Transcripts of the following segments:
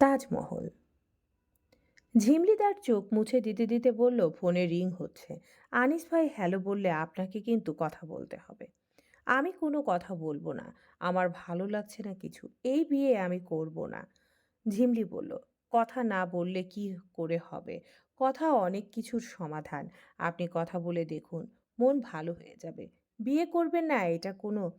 তাজমহল। ঝিমলি তার চোখ মুছে দিতে দিতে বলল, ফোনে রিং হচ্ছে। আনিস ভাই হ্যালো বললে, আপনাকে কিন্তু কথা বলতে হবে। আমি কোনো কথা বলব না। আমার ভালো লাগছে না কিছু। এই বিয়ে আমি করব না। ঝিমলি বলল, কথা না বললে কি করে হবে? কথা অনেক কিছুর সমাধান। আপনি কথা বলে দেখুন, মন ভালো হয়ে যাবে। বিয়ে করবেন না, এটা কোনো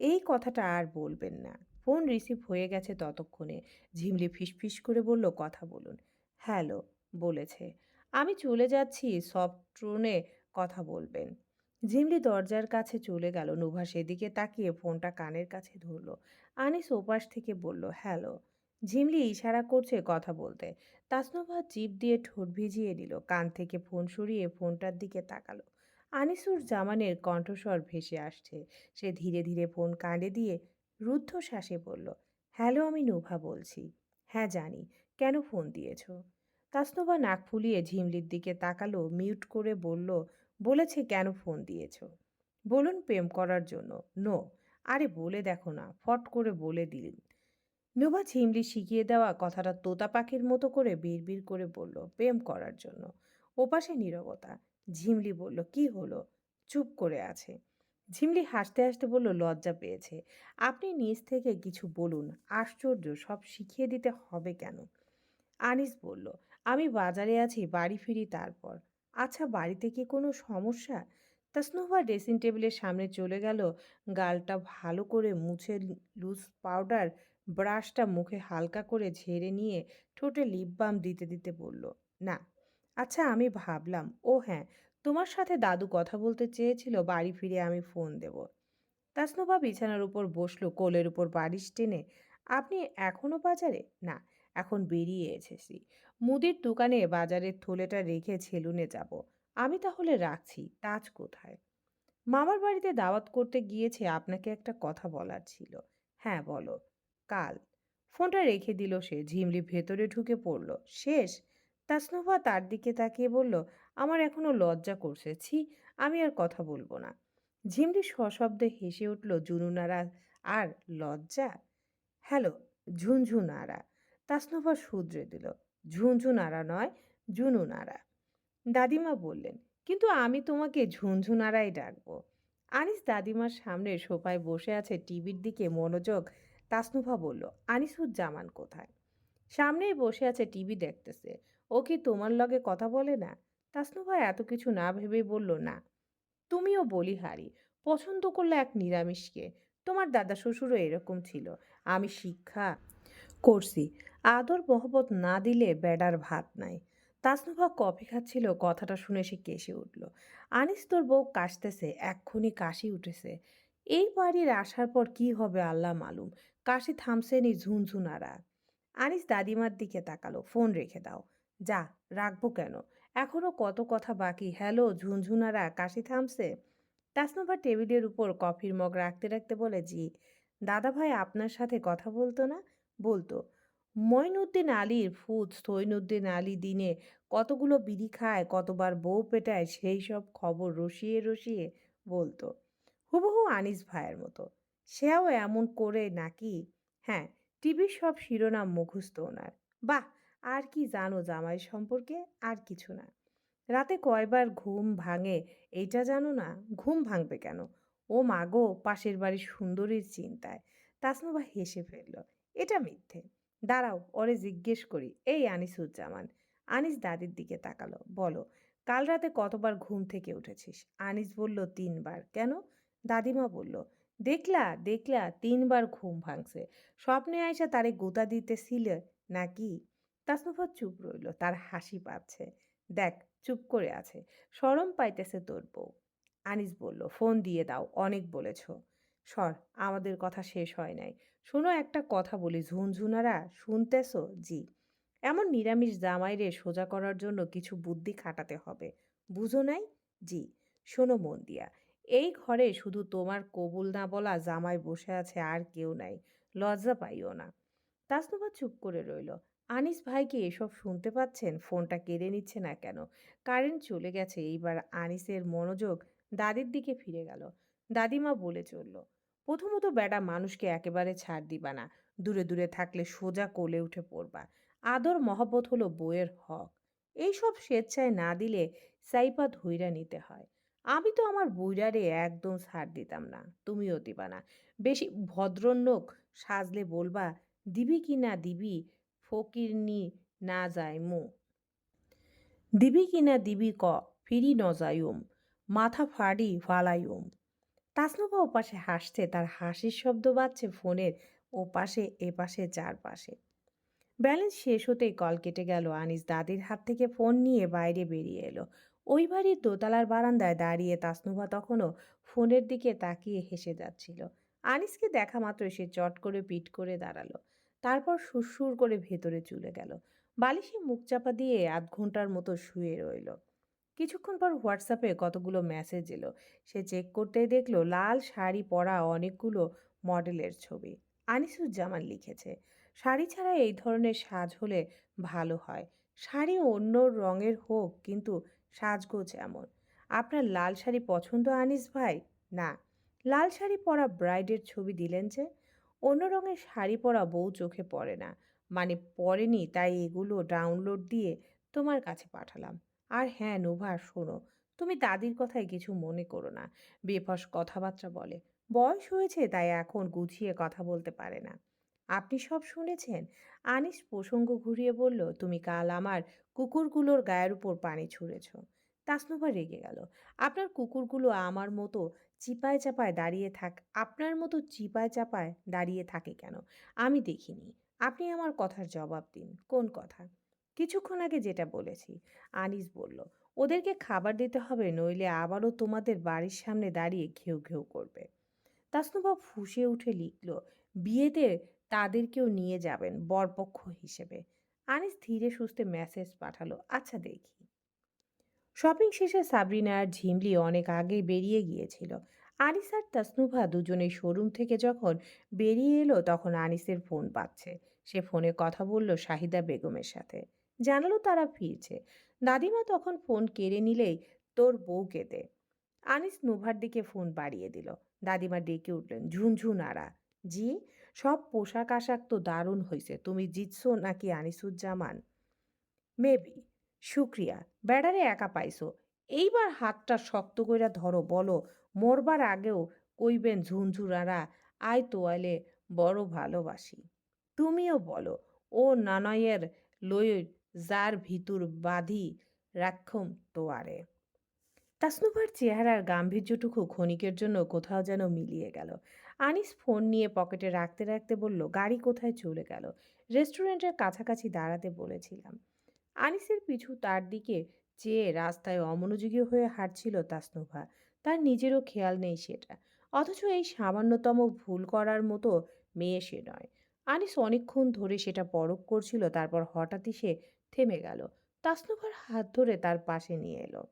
এই কথাটা আর বলবেন না। ফোন রিসিভ হয়ে গেছে ততক্ষণে। ঝিমলি ফিসফিস করে বলল, কথা বলুন। হ্যালো, বলেছে। আমি চলে যাচ্ছি, সফট টোনে কথা বলবেন। ঝিমলি দরজার কাছে চলে গেল। নুভা সেদিকে তাকিয়ে ফোনটা কানের কাছে ধরলো। আনিস ওপাশ থেকে বলল, হ্যালো। ঝিমলি ইশারা করছে, কথা বলতে। তাসনুভা জিভ দিয়ে ঠোঁট ভিজিয়ে নিল। কান থেকে ফোন সরিয়ে ফোনটার দিকে তাকালো। আনিসুর জামানের কণ্ঠস্বর ভেসে আসছে। সে ধীরে ধীরে ফোন কাঁধে দিয়ে রুদ্ধশ্বাসে বলল, হ্যালো, আমি নোভা বলছি। হ্যাঁ জানি। কেন ফোন দিয়েছ? তাসনুভা নাক ফুলিয়ে ঝিমলির দিকে তাকালো, মিউট করে বলল, বলেছে কেন ফোন দিয়েছ? বলুন প্রেম করার জন্য। নো। আরে, বলে দেখো না, ফট করে বলে দিলেন নোভা ঝিমলি শিখিয়ে দেওয়া কথাটা তোতা পাখির মতো করে বিড়বিড় করে বলল, প্রেম করার জন্য। ওপাশে নীরবতা। ঝিমলি বলল, কি হলো? চুপ করে আছে। ঝিমলি হাসতে হাসতে বলল, লজ্জা পেয়েছে। আপনি নিজ থেকে কিছু বলুন। আশ্চর্য, সব শিখিয়ে দিতে হবে কেন? আনিস বলল, আমি বাজারে আছি, বাড়ি ফিরি তারপর। আচ্ছা বাড়িতে কি কোনো সমস্যা? তাসনুভা ড্রেসিং টেবিলের সামনে চলে গেল। গালটা ভালো করে মুছে লুজ পাউডার, ব্রাশটা মুখে হালকা করে ঝেড়ে নিয়ে ঠোঁটে লিপ বাম দিতে দিতে বলল, না। আচ্ছা আমি ভাবলাম, ও হ্যাঁ তোমার সাথে দাদু কথা বলতে চেয়েছিল, বাড়ি ফিরে আমি ফোন দেব। তাসনুভা বিছানার উপর বসল, কোলের উপর বালিশ টেনে, আপনি এখনও বাজারে? না, এখন বেরিয়ে এসেছি। মুদির দোকানে বাজারের থলেটা রেখে ছেলুনে যাব। আমি তাহলে রাখছি, তাজ কোথায়? মামার বাড়িতে দাওয়াত করতে গিয়েছে, আপনাকে একটা কথা বলার ছিল। হ্যাঁ বলো। কাল। ফোনটা রেখে দিল সে, ঝিমলি ভেতরে ঢুকে পড়ল। শেষ? তাসনুভা তার দিকে তাকিয়ে বলল, আমার এখনও লজ্জা করছে, ছি, আমি আর কথা বলব না। ঝিমলি সশব্দে হেসে উঠল জুনুনারা আর লজ্জা? হ্যালো ঝুনঝুনারা তাসনুভা শুধরে দিল ঝুনঝুনারা নয় জুনুনারা দাদিমা বললেন, কিন্তু আমি তোমাকে ঝুনঝুনারাই ডাকবো। আনিস দাদিমার সামনে সোফায় বসে আছে টিভির দিকে মনোযোগ তাসনুভা বলল, আনিসুজ্জামান কোথায়? সামনেই বসে আছে টিভি দেখতেছে ও কি তোমার লগে কথা বলে না? তাসনুভা এত কিছু না ভেবেই বলল, না। তুমিও বলিহারি পছন্দ করলে এক নিরামিষকে। তোমার দাদা শ্বশুরও এরকম ছিল, আমি শিক্ষা করছি। আদর মহব্বত না দিলে বেডার ভাত নাই। তাসনুভা কফি খাচ্ছিল, কথাটা শুনে সে কেসে উঠল, আনিস, তোর বউ কাশতেছে, এক্ষুনি কাশি উঠেছে। এই বাড়ির আসার পর কি হবে আল্লাহ মালুম, কাশি থামছেনি ঝুনঝুনারা। আনিস দাদিমার দিকে তাকালো, ফোন রেখে দাও। যা, রাখব কেন? এখনও কত কথা বাকি। হ্যালো, ঝুনঝুনারা, কাশি থামছে? তাসনুভা টেবিলের উপর কফির মগ রাখতে রাখতে বলে, জি, দাদা ভাই আপনার সাথে কথা বলতো না? বলতো মঈনুদ্দিন আলীর ফুজ সৈনুদ্দিন আলী দিনে কতগুলো বিড়ি খায়, কতবার বউ পেটায়, সেই সব খবর রসিয়ে রসিয়ে, বলতো, হুবহু আনিস ভাইয়ের মতো। সেও এমন করে নাকি? হ্যাঁ টিভির সব শিরোনাম মুখস্থ ওনার। বাহ! আর কি জানো জামাই সম্পর্কে? আর কিছু না। রাতে কয়বার ঘুম ভাঙে এইটা জানো না? ঘুম ভাঙবে কেন? ও মাগো পাশের বাড়ির সুন্দরীর চিন্তায়। তাসনুবা হেসে ফেলল, এটা মিথ্যে। দাঁড়াও, ওরে জিজ্ঞেস করি, এই আনিসুজ্জামান আনিস দাদির দিকে তাকালো, বলো, কাল রাতে কতবার ঘুম থেকে উঠেছিস? আনিস বলল, তিনবার। কেন? দাদিমা বলল, দেখলা দেখলা, তিনবার ঘুম ভাঙছে। স্বপ্নে আয়সা তারে গোতা দিতে দিতেছিল নাকি? তাসনুফা চুপ রইল, তার হাসি পাচ্ছে। দেখ, চুপ করে আছে, সরম পাইতেছে তোর বউ। আনিস বলল, ফোন দিয়ে দাও, অনেক বলেছ। সর, আমাদের কথা শেষ হয় নাই। শোনো, একটা কথা বলি, ঝুনঝুনারা শুনতেছো? জি। এমন নিরামিষ জামাইরে সোজা করার জন্য কিছু বুদ্ধি খাটাতে হবে। বুঝো নাই? জি। শোনো মন দিয়া এই ঘরে শুধু তোমার কবুল না বলা জামাই বসে আছে আর কেউ নাই, লজ্জা পাইও না। তাসনুভা চুপ করে রইল। আনিস ভাই কি এসব শুনতে পাচ্ছেন? ফোনটা কেড়ে নিচ্ছে না কেন? কারেন্ট চলে গেছে। এইবার আনিসের মনোযোগ দাদির দিকে ফিরে গেল। দাদিমা বলে চলল, প্রথমত বেটা, মানুষকে একেবারে ছাড় দিবা না। দূরে দূরে থাকলে সোজা কোলে উঠে পড়বা। আদর মহব্বত হলো বইয়ের হক। এইসব স্বেচ্ছায় না দিলে সাইপা ধইরা নিতে হয়। আমি তো আমার বুইড়ারে একদম ছাড় দিতাম না। তুমিও দিবা না। বেশি ভদ্রন্নোক সাজলে বলবা, দিবি কি না দিবি? ফকিরনি না যায় মু। দিবি কি না দিবি ক, ফিরি ন যাইউম মাথা ফাড়ি ফালাইউম তাসনুভা ওপাশে হাসছে, তার হাসির শব্দ বাজছে ফোনের ওপাশে, এপাশে, চারপাশে। ব্যালেন্স শেষ হতেই কল কেটে গেল, আনিস দাদির হাত থেকে ফোন নিয়ে বাইরে বেরিয়ে এলো। ওই বাড়ির দোতলার বারান্দায় দাঁড়িয়ে তাসনুভা তখনও ফোনের দিকে তাকিয়ে হেসে যাচ্ছিল। আনিসকে দেখা মাত্র সে চট করে পিট করে দাঁড়াল। তারপর সুরসুর করে ভেতরে চলে গেল। বালিশে মুখ চাপা দিয়ে আধ ঘণ্টার মতো শুয়ে রইল। কিছুক্ষণ পর হোয়াটসঅ্যাপে কতগুলো মেসেজ এলো। সে চেক করতেই দেখল লাল শাড়ি পরা অনেকগুলো মডেলের ছবি। আনিসুজ্জামান লিখেছে, শাড়ি ছাড়া এই ধরনের সাজ হলে ভালো হয়। শাড়ি অন্য রঙের হোক, কিন্তু সাজগোজ এমন। আপনার লাল শাড়ি পছন্দ আনিস ভাই? না। লাল শাড়ি পরা ব্রাইডের ছবি দিলেন যে অন্য রঙের শাড়ি পরা বউ চোখে পড়ে না। মানে পড়েনি, তাই এগুলো ডাউনলোড দিয়ে তোমার কাছে পাঠালাম। আর হ্যাঁ নোভা, শোনো, তুমি দাদির কথায় কিছু মনে করো না। বেফস কথাবার্তা বলে। বয়স হয়েছে, তাই এখন গুছিয়ে কথা বলতে পারে না। আপনি সব শুনেছেন? আনিস প্রসঙ্গ ঘুরিয়ে বলল, তুমি কাল আমার কুকুরগুলোর গায়ের উপর পানি ছুঁড়েছ। তাসনুভা রেগে গেল। আপনার কুকুরগুলো আমার মতো চিপায় চাপায় দাঁড়িয়ে থাক, আপনার মতো চিপায় চাপায় দাঁড়িয়ে থাকে কেন? আমি দেখিনি। আপনি আমার কথার জবাব দিন। কোন কথা? কিছুক্ষণ আগে যেটা বলেছি। আনিস বলল, ওদেরকে খাবার দিতে হবে, নইলে আবারও তোমাদের বাড়ির সামনে দাঁড়িয়ে ঘেউ ঘেউ করবে। তাসনুবা ফুঁসে উঠে লিখল, বিয়েতে তাদেরকেও নিয়ে যাবেন বরপক্ষ হিসেবে। আনিস ধীরে সুস্থে মেসেজ পাঠালো আচ্ছা দেখি। শপিং শেষে সাবরিনা আর ঝিমলি অনেক আগে বেরিয়ে গিয়েছিল। আনিস আর তাসনুভা দুজনেই শোরুম থেকে যখন বেরিয়ে এলো তখন আনিসের ফোন পাচ্ছে। সে ফোনে কথা বলল শাহিদা বেগমের সাথে। জানালো তারা ফিরছে। দাদিমা তখন ফোন কেড়ে নিলেই তোর বউকে দে। আনিস নুভার দিকে ফোন বাড়িয়ে দিল। দাদিমা ডেকে উঠলেন, ঝুনঝুন আরা। জি? সব পোশাক আশাক তো দারুণ হয়েছে তুমি জিতছো নাকি আনিসুজ্জামান? মেবি। শুক্রিয়া বেড়ারে একা পাইছো। এইবার হাতটা শক্ত কইরা ধরো, বলো, মরবার আগেও কইবেন ঝুনঝুরারা, আয় তোয়ালে বড় ভালোবাসি। তুমিও বলো, ও নানয়ের লই যার ভিতর বাঁধি রাক্ষম তোয়ারে। তাসনুভার চেহারার গাম্ভীর্যটুকু ক্ষণিকের জন্য কোথাও যেন মিলিয়ে গেল। আনিস ফোন নিয়ে পকেটে রাখতে রাখতে বলল, গাড়ি কোথায় চলে গেল? রেস্টুরেন্টের কাছাকাছি দাঁড়াতে বলেছিলাম। আনিসের পিছু তার দিকে চেয়ে রাস্তায় অমনোযোগী হয়ে হাঁটছিল তাসনুভা তার নিজেরও খেয়াল নেই সেটা। অথচ এই সামান্যতম ভুল করার মতো মেয়ে সে নয়। আনিস অনেকক্ষণ ধরে সেটা পরখ করছিল, তারপর হঠাৎই সে থেমে গেল। তাসনুভার হাত ধরে তার পাশে নিয়ে এলো।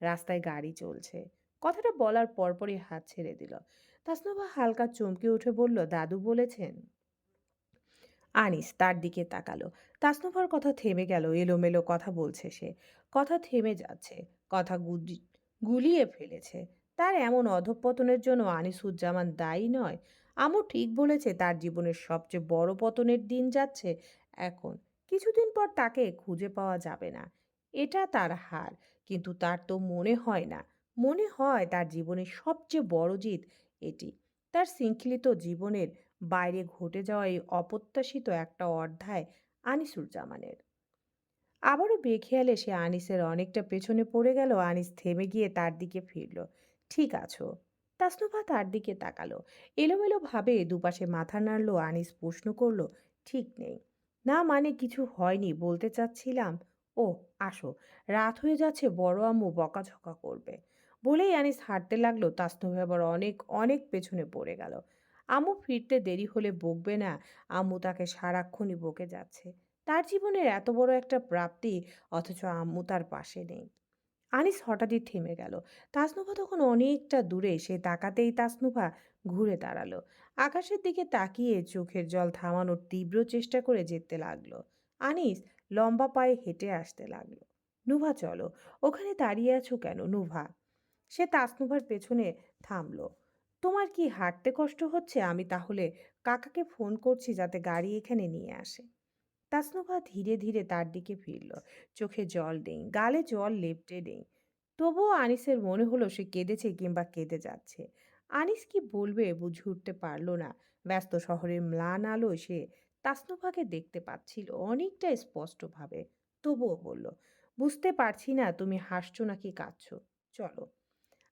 রাস্তায় গাড়ি চলছে। কথাটা বলার পরপরই হাত ছেড়ে দিল। তাসনুভা হালকা চমকে উঠে বলল, দাদু বলেছেন? আনিস তার দিকে তাকালো। তাসনুভার কথা থেমে গেল, এলোমেলো কথা বলছে সে। কথা থেমে যাচ্ছে, কথা গুলিয়ে ফেলেছে। তার এমন অধঃপতনের জন্য আনিসুজ্জামান দায়ী নয়। আমও ঠিক বলেছে তার জীবনের সবচেয়ে বড় পতনের দিন যাচ্ছে এখন। কিছুদিন পর তাকে খুঁজে পাওয়া যাবে না। এটা তার হার, কিন্তু তার তো মনে হয় না। মনে হয় তার জীবনের সবচেয়ে বড় জিত এটি। তার শৃঙ্খলিত জীবনের বাইরে ঘটে যাওয়া এই অপ্রত্যাশিত একটা অধ্যায় আনিসুজ্জামানের। আবারও বেখেয়ালে সে আনিসের অনেকটা পেছনে পড়ে গেল, আনিস থেমে গিয়ে তার দিকে ফিরল। ঠিক আছো? তাসনুভা তার দিকে তাকালো। এলোমেলো ভাবে দুপাশে মাথা নাড়লো, আনিস প্রশ্ন করল, ঠিক নেই। না মানে কিছু হয়নি বলতে চাচ্ছিলাম? ও আসো। রাত হয়ে যাচ্ছে, বড় আম্মু বকাঝকা করবে। বলেই আনিস হাঁটতে লাগল, তাসনুভা আবার অনেক অনেক পেছনে পড়ে গেল। আম্মু ফিরতে দেরি হলে বকবে না। আম্মু তাকে সারাক্ষণই বকে যাচ্ছে। তার জীবনের এত বড় একটা প্রাপ্তি অথচ আম্মু তার পাশে নেই। আনিস হঠাৎই থেমে গেল। তাসনুভা তখন অনেকটা দূরে সে তাকাতেই তাসনুভা ঘুরে দাঁড়াল। আকাশের দিকে তাকিয়ে চোখের জল থামানোর তীব্র চেষ্টা করে যেতে লাগল। আনিস লম্বা পায়ে হেঁটে আসতে লাগল। নুভা, চলো। ওখানে দাঁড়িয়ে আছো কেন নুভা? সে তাসনুভার পেছনে থামলো। তোমার কি হাঁটতে কষ্ট হচ্ছে? আমি তাহলে কাকাকে ফোন করছি যাতে গাড়ি এখানে নিয়ে আসে। তাসনুভা ধীরে ধীরে তার দিকে ফিরল। চোখে জল নেই, গালে জল লেপটে নেই। তবুও আনিসের মনে হলো সে কেঁদেছে কিংবা কেঁদে যাচ্ছে। আনিস কি বলবে বুঝে উঠতে পারল না। ব্যস্ত শহরের ম্লান আলো সে তাসনুভাকে দেখতে পাচ্ছিল অনেকটা স্পষ্টভাবে। তবুও বলল, বুঝতে পারছি না, তুমি হাসছো নাকি কাঁদছো। চলো।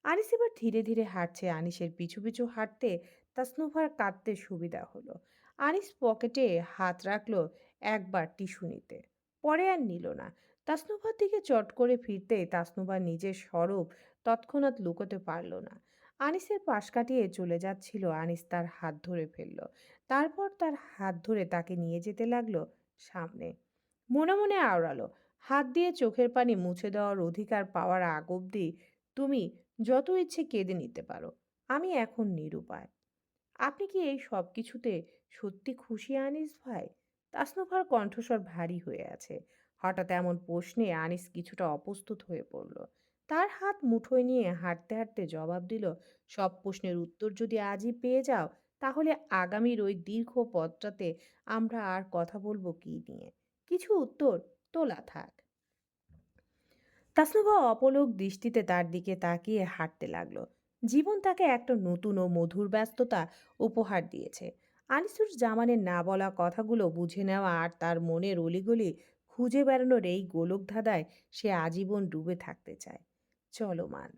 আনিস এবার ধীরে ধীরে হাঁটছে। আনিসের পিছু পিছু হাঁটতে তাসনুভার কাঁদতে সুবিধা হলো। আনিস পকেটে হাত রাখল একবার টিস্যু নিতে। পরে আর নিল না। তাসনুভার দিকে চট করে ফিরতে তাসনুভা নিজের স্বরূপ তৎক্ষণাৎ লুকোতে পারল না। আনিসের পাশ কাটিয়ে চলে যাচ্ছিল। আনিস তার হাত ধরে ফেলল। তারপর তার হাত ধরে তাকে নিয়ে যেতে লাগল সামনে। মনে মনে আওড়ালো। হাত দিয়ে চোখের পানি মুছে দেওয়ার অধিকার পাওয়ার আগ অবধি তুমি যত ইচ্ছে কেঁদে নিতে পারো। আমি এখন নিরুপায়। আপনি কি এই সব কিছুতে সত্যি খুশি, আনিস ভাই? তাসনুফার কণ্ঠস্বর ভারী হয়ে আছে। হঠাৎ এমন প্রশ্নে আনিস কিছুটা অপ্রস্তুত হয়ে পড়ল। তার হাত মুঠোয় নিয়ে হাঁটতে হাঁটতে জবাব দিল, সব প্রশ্নের উত্তর যদি আজই পেয়ে যাও, তাহলে আগামীর ওই দীর্ঘ পথটাতে আমরা আর কথা বলব কি নিয়ে? কিছু উত্তর তোলা থাক। তাসনুভা অপলোক দৃষ্টিতে তার দিকে তাকিয়ে হাঁটতে লাগল। জীবন তাকে একটা নতুন ও মধুর ব্যস্ততা উপহার দিয়েছে। আনিসুর জামানের না বলা কথাগুলো বুঝে নেওয়া আর তার মনের অলিগলি খুঁজে বেড়ানোর এই গোলক ধাঁধায় সে আজীবন ডুবে থাকতে চায়। চলমান